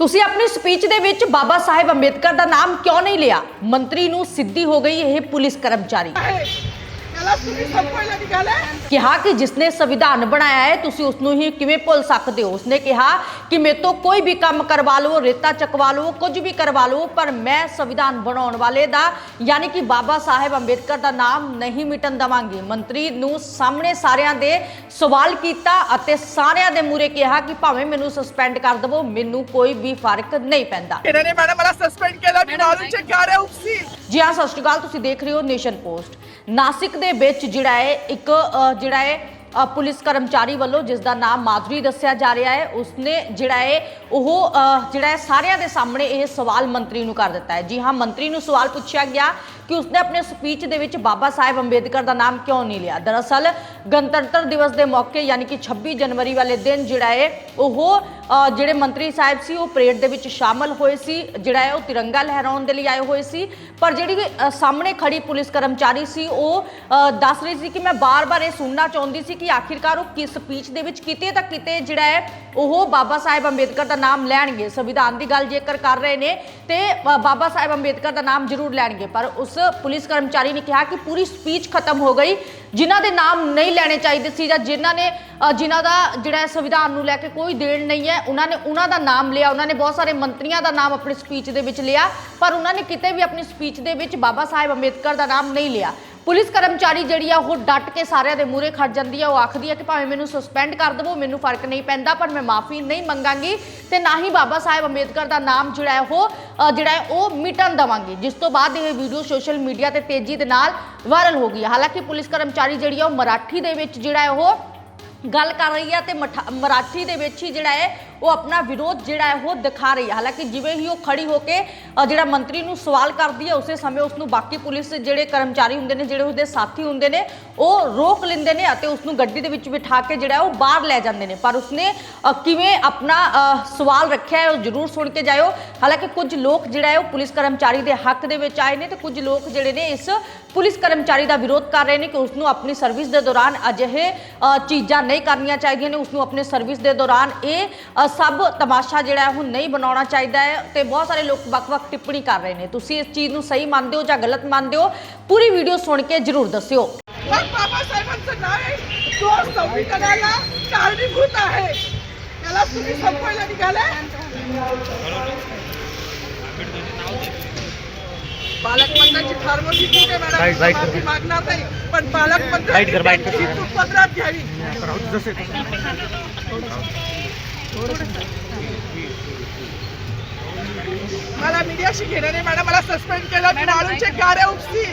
ਤੁਸੀਂ ਆਪਣੀ ਸਪੀਚ ਦੇ ਵਿੱਚ ਬਾਬਾ ਸਾਹਿਬ ਅੰਬੇਦਕਰ ਦਾ ਨਾਮ ਕਿਉਂ ਨਹੀਂ ਲਿਆ? ਮੰਤਰੀ ਨੂੰ ਸਿੱਧੀ ਹੋ ਗਈ ਇਹ ਪੁਲਿਸ ਕਰਮਚਾਰੀ। ਹੈ ਕਿਹਾ ਕਿ ਜਿਸਨੇ ਸੰਵਿਧਾਨ ਬਣਾਇਆ ਹੈ ਤੁਸੀਂ ਉਸ ਨੂੰ ਹੀ ਕਿਵੇਂ ਭੁੱਲ ਸਕਦੇ ਹੋ? ਉਸਨੇ ਕਿਹਾ ਕਿ ਮੇਰੇ ਤੋਂ ਕੋਈ ਵੀ ਕੰਮ ਕਰਵਾ ਲਵੋ ਰੇਤਾ ਚਕਵਾ ਲਵੋ ਕੁਝ ਵੀ ਕਰਵਾ ਲਵੋ ਪਰ ਮੈਂ ਸੰਵਿਧਾਨ ਬਣਾਉਣ ਵਾਲੇ ਦਾ ਯਾਨੀ ਕਿ ਬਾਬਾ ਸਾਹਿਬ ਅੰਬੇਦਕਰ ਦਾ ਨਾਮ ਨਹੀਂ ਮਿਟਣ ਦਵਾਂਗੀ। ਮੰਤਰੀ ਨੂੰ ਸਾਹਮਣੇ ਸਾਰਿਆਂ ਦੇ ਸਵਾਲ ਕੀਤਾ ਅਤੇ ਸਾਰਿਆਂ ਦੇ ਮੂਰੇ ਕਿਹਾ ਕਿ ਭਾਵੇਂ ਮੈਨੂੰ ਸਸਪੈਂਡ ਕਰ ਦਵੋ ਮੈਨੂੰ ਕੋਈ ਵੀ ਫ਼ਰਕ ਨਹੀਂ ਪੈਂਦਾ। ਜੀ ਹਾਂ ਸਤਿ ਸ਼੍ਰੀ ਅਕਾਲ ਤੁਸੀਂ ਦੇਖ ਰਹੇ ਹੋ ਨੇਸ਼ਨ ਪੋਸਟ। ਨਾਸਿਕ ਦੇ ਜਿਹੜਾ ਹੈ ਇੱਕ ਅ, ਜਿਹੜਾ ਹੈ ਪੁਲਿਸ ਕਰਮਚਾਰੀ ਵੱਲੋਂ ਜਿਸ ਦਾ ਨਾਮ ਮਾਧੁਰੀ ਦੱਸਿਆ ਜਾ ਰਿਹਾ ਹੈ ਉਸਨੇ ਜਿਹੜਾ ਹੈ ਉਹ ਅ, ਜਿਹੜਾ ਹੈ ਸਾਰਿਆਂ ਦੇ ਸਾਹਮਣੇ ਇਹ ਸਵਾਲ ਮੰਤਰੀ ਨੂੰ ਕਰ ਦਿੱਤਾ ਹੈ। ਜੀ ਹਾਂ ਮੰਤਰੀ ਨੂੰ ਸਵਾਲ ਪੁੱਛਿਆ ਗਿਆ ਕਿ ਉਸਨੇ ਆਪਣੇ ਸਪੀਚ ਦੇ ਵਿੱਚ ਬਾਬਾ ਸਾਹਿਬ ਅੰਬੇਦਕਰ ਦਾ ਨਾਮ ਕਿਉਂ ਨਹੀਂ ਲਿਆ? ਦਰਅਸਲ ਗਣਤੰਤਰ ਦਿਵਸ ਦੇ ਮੌਕੇ ਯਾਨੀ ਕਿ 26 ਜਨਵਰੀ ਵਾਲੇ ਦਿਨ ਜਿਹੜਾ ਹੈ ਉਹ ਜਿਹੜੇ ਮੰਤਰੀ ਸਾਹਿਬ ਸੀ ਉਹ ਪਰੇਡ ਦੇ ਵਿੱਚ ਸ਼ਾਮਲ ਹੋਏ ਸੀ ਜਿਹੜਾ ਹੈ ਉਹ ਤਿਰੰਗਾ ਲਹਿਰਾਉਣ ਦੇ ਲਈ ਆਏ ਹੋਏ ਸੀ। ਪਰ ਜਿਹੜੀ ਸਾਹਮਣੇ ਖੜੀ ਪੁਲਿਸ ਕਰਮਚਾਰੀ ਸੀ ਉਹ ਦੱਸ ਰਹੀ ਸੀ ਕਿ ਮੈਂ ਬਾਰ-ਬਾਰ ਇਹ ਸੁਣਨਾ ਚਾਹੁੰਦੀ ਸੀ ਕਿ ਆਖਿਰਕਾਰ ਉਹ ਕਿਸ ਸਪੀਚ ਦੇ ਵਿੱਚ ਕਿਤੇ ਤਾਂ ਕਿਤੇ ਜਿਹੜਾ ਹੈ ਉਹ ਬਾਬਾ ਸਾਹਿਬ ਅੰਬੇਦਕਰ ਦਾ ਨਾਮ ਲੈਣਗੇ। ਸੰਵਿਧਾਨ ਦੀ ਗੱਲ ਜੇਕਰ ਕਰ ਰਹੇ ਨੇ ਤੇ ਅ, ਬਾਬਾ ਸਾਹਿਬ ਅੰਬੇਦਕਰ ਦਾ ਨਾਮ ਜ਼ਰੂਰ ਲੈਣਗੇ। ਪਰ ਉਸ ਪੁਲਿਸ ਕਰਮਚਾਰੀ ਨੇ ਕਿਹਾ ਕਿ ਪੂਰੀ ਸਪੀਚ ਖਤਮ ਹੋ ਗਈ ਜਿਨ੍ਹਾਂ ਦੇ ਨਾਮ ਨਹੀਂ ਲੈਣੇ ਚਾਹੀਦੇ ਸੀ ਜਾਂ ਜਿਨ੍ਹਾਂ ਨੇ ਅ, ਜਿਨ੍ਹਾਂ ਦਾ ਜਿਹੜਾ ਹੈ ਸੰਵਿਧਾਨ ਨੂੰ ਲੈ ਕੇ ਕੋਈ ਦੇਣ ਨਹੀਂ ਹੈ ਉਹਨਾਂ ਨੇ ਉਹਨਾਂ ਦਾ ਨਾਮ ਲਿਆ ਉਹਨਾਂ ਨੇ ਬਹੁਤ ਸਾਰੇ ਮੰਤਰੀਆਂ ਦਾ ਨਾਮ ਆਪਣੀ ਸਪੀਚ ਦੇ ਵਿੱਚ ਲਿਆ ਪਰ ਉਹਨਾਂ ਨੇ ਕਿਤੇ ਵੀ ਆਪਣੀ ਸਪੀਚ ਦੇ ਵਿੱਚ ਬਾਬਾ ਸਾਹਿਬ ਅੰਬੇਦਕਰ ਦਾ ਨਾਮ ਨਹੀਂ ਲਿਆ। ਪੁਲਿਸ ਕਰਮਚਾਰੀ ਜਿਹੜੀ ਆ, ਉਹ ਡਟ ਕੇ ਸਾਰਿਆਂ ਦੇ ਮੂਹਰੇ ਖੜ ਜਾਂਦੀ ਆ। ਉਹ ਆਖਦੀ ਆ ਕਿ ਭਾਵੇਂ ਮੈਨੂੰ ਸਸਪੈਂਡ ਕਰ ਦੇਵੋ, ਮੈਨੂੰ ਫ਼ਰਕ ਨਹੀਂ ਪੈਂਦਾ, ਪਰ ਮੈਂ ਮਾਫੀ ਨਹੀਂ ਮੰਗਾਂਗੀ ਤੇ ਨਾ ਹੀ ਬਾਬਾ ਸਾਹਿਬ ਅੰਬੇਦਕਰ ਦਾ ਨਾਮ ਜਿਹੜਾ ਹੈ, ਉਹ ਜਿਹੜਾ ਹੈ, ਉਹ ਮਿਟਣ ਦਵਾਂਗੀ। ਜਿਸ ਤੋਂ ਬਾਅਦ ਇਹ ਵੀਡੀਓ ਸੋਸ਼ਲ ਮੀਡੀਆ ਤੇ ਤੇਜ਼ੀ ਦੇ ਨਾਲ ਵਾਇਰਲ ਹੋ ਗਈ ਹਾਲਾਂਕਿ ਪੁਲਿਸ ਕਰਮਚਾਰੀ ਜਿਹੜੀ ਆ, ਉਹ ਮਰਾਠੀ ਦੇ ਵਿੱਚ ਜਿਹੜਾ ਹੈ, ਉਹ ਗੱਲ ਕਰ ਰਹੀ ਹੈ ਤੇ ਮਠਾ- ਮਰਾਠੀ ਦੇ ਵਿੱਚ ਹੀ ਜਿਹੜਾ ਹੈ ਉਹ ਆਪਣਾ ਵਿਰੋਧ ਜਿਹੜਾ ਹੈ ਉਹ ਦਿਖਾ ਰਹੀ ਹੈ। ਹਾਲਾਂਕਿ ਜਿਵੇਂ ਹੀ ਉਹ ਖੜੀ ਹੋ ਕੇ ਜਿਹੜਾ ਮੰਤਰੀ ਨੂੰ ਸਵਾਲ ਕਰਦੀ ਹੈ, ਉਸੇ ਸਮੇਂ ਉਸ ਨੂੰ ਬਾਕੀ ਪੁਲਿਸ ਜਿਹੜੇ ਕਰਮਚਾਰੀ ਹੁੰਦੇ ਨੇ, ਜਿਹੜੇ ਉਸਦੇ ਸਾਥੀ ਹੁੰਦੇ ਨੇ, ਉਹ ਰੋਕ ਲੈਂਦੇ ਨੇ ਅਤੇ ਉਸ ਨੂੰ ਗੱਡੀ ਦੇ ਵਿੱਚ ਬਿਠਾ ਕੇ ਜਿਹੜਾ ਉਹ ਬਾਹਰ ਲੈ ਜਾਂਦੇ ਨੇ। ਪਰ ਉਸਨੇ ਕਿਵੇਂ ਆਪਣਾ ਸਵਾਲ ਰੱਖਿਆ ਹੈ ਉਹ ਜ਼ਰੂਰ ਸੁਣ ਕੇ ਜਾਇਓ। ਹਾਲਾਂਕਿ ਕੁਝ ਲੋਕ ਜਿਹੜਾ ਹੈ ਉਹ ਪੁਲਿਸ ਕਰਮਚਾਰੀ ਦੇ ਹੱਕ ਦੇ ਵਿੱਚ ਆਏ ਨੇ ਤੇ ਕੁਝ ਲੋਕ ਜਿਹੜੇ ਨੇ ਇਸ ਪੁਲਿਸ ਕਰਮਚਾਰੀ ਦਾ ਵਿਰੋਧ ਕਰ ਰਹੇ ਨੇ ਕਿ ਉਸ ਨੂੰ ਆਪਣੀ ਸਰਵਿਸ ਦੇ ਦੌਰਾਨ ਅਜਿਹੇ ਅ, ਚੀਜ਼ਾਂ ਨਹੀਂ ਕਰਨੀਆਂ ਚਾਹੀਦੀਆਂ ਨੇ ਉਸ ਨੂੰ ਆਪਣੇ ਸਰਵਿਸ ਦੇ ਦੌਰਾਨ ਇਹ ਅ, ਸਭ ਤਮਾਸ਼ਾ ਜਿਹੜਾ ਹੈ ਉਹ ਨਹੀਂ ਬਣਾਉਣਾ ਚਾਹੀਦਾ ਹੈ ਤੇ ਬਹੁਤ ਸਾਰੇ ਲੋਕ ਵੱਖ-ਵੱਖ ਟਿੱਪਣੀ ਕਰ ਰਹੇ ਨੇ ਤੁਸੀਂ ਇਸ ਚੀਜ਼ ਨੂੰ ਸਹੀ ਮੰਨਦੇ ਹੋ ਜਾਂ ਗਲਤ ਮੰਨਦੇ ਹੋ ਪੂਰੀ ਵੀਡੀਓ ਸੁਣ ਕੇ ਜ਼ਰੂਰ ਦੱਸਿਓ मग बाबासाहेबांचं नाव आहे तो संविधानाला कारणीभूत आहे त्याला तुम्ही संपवायला निघाले पालकमंत्र्यांची फार्मसी ठीक आहे मॅडम माफी मागणार नाही पण पालकमंत्री पत्रात घ्यावी. मला मीडियाशी घेणार नाही मॅडम मला सस्पेंड केलं मी माणूसचे कार्य उपसी.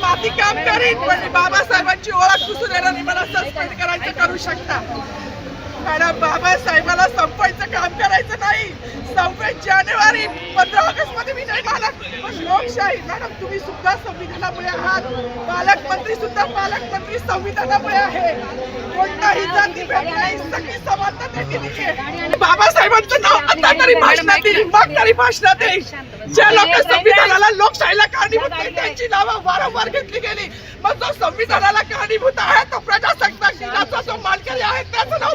माती काम करीन पण बाबासाहेबांची ओळख पुसून येणार मला सस्पेंड करायचं करू शकता. आणि बाबासाहेबाला संपवायचं काम करायचं नाही. सव्वीस जानेवारी पंधरा ऑगस्टमध्ये मी नाही मला लोकशाही मॅडम तुम्ही सुद्धा संविधानामुळे आहात. पालकमंत्री सुद्धा पालकमंत्री संविधानामुळे आहे. कोणताही जाती नाही. सगळी समानता त्यांनी दिली आहे. बाबासाहेबांचं नाव आता तरी भाषणात येईल. मग तरी भाषणात येईल. ज्या लोक संविधानाला लोकशाहीला कारणीभूत नाही त्यांची नावं वारंवार घेतली गेली. मग जो संविधानाला कारणीभूत आहे तो प्रजासत्ताक दिनाचा जो मानकरी आहे त्याचं नाव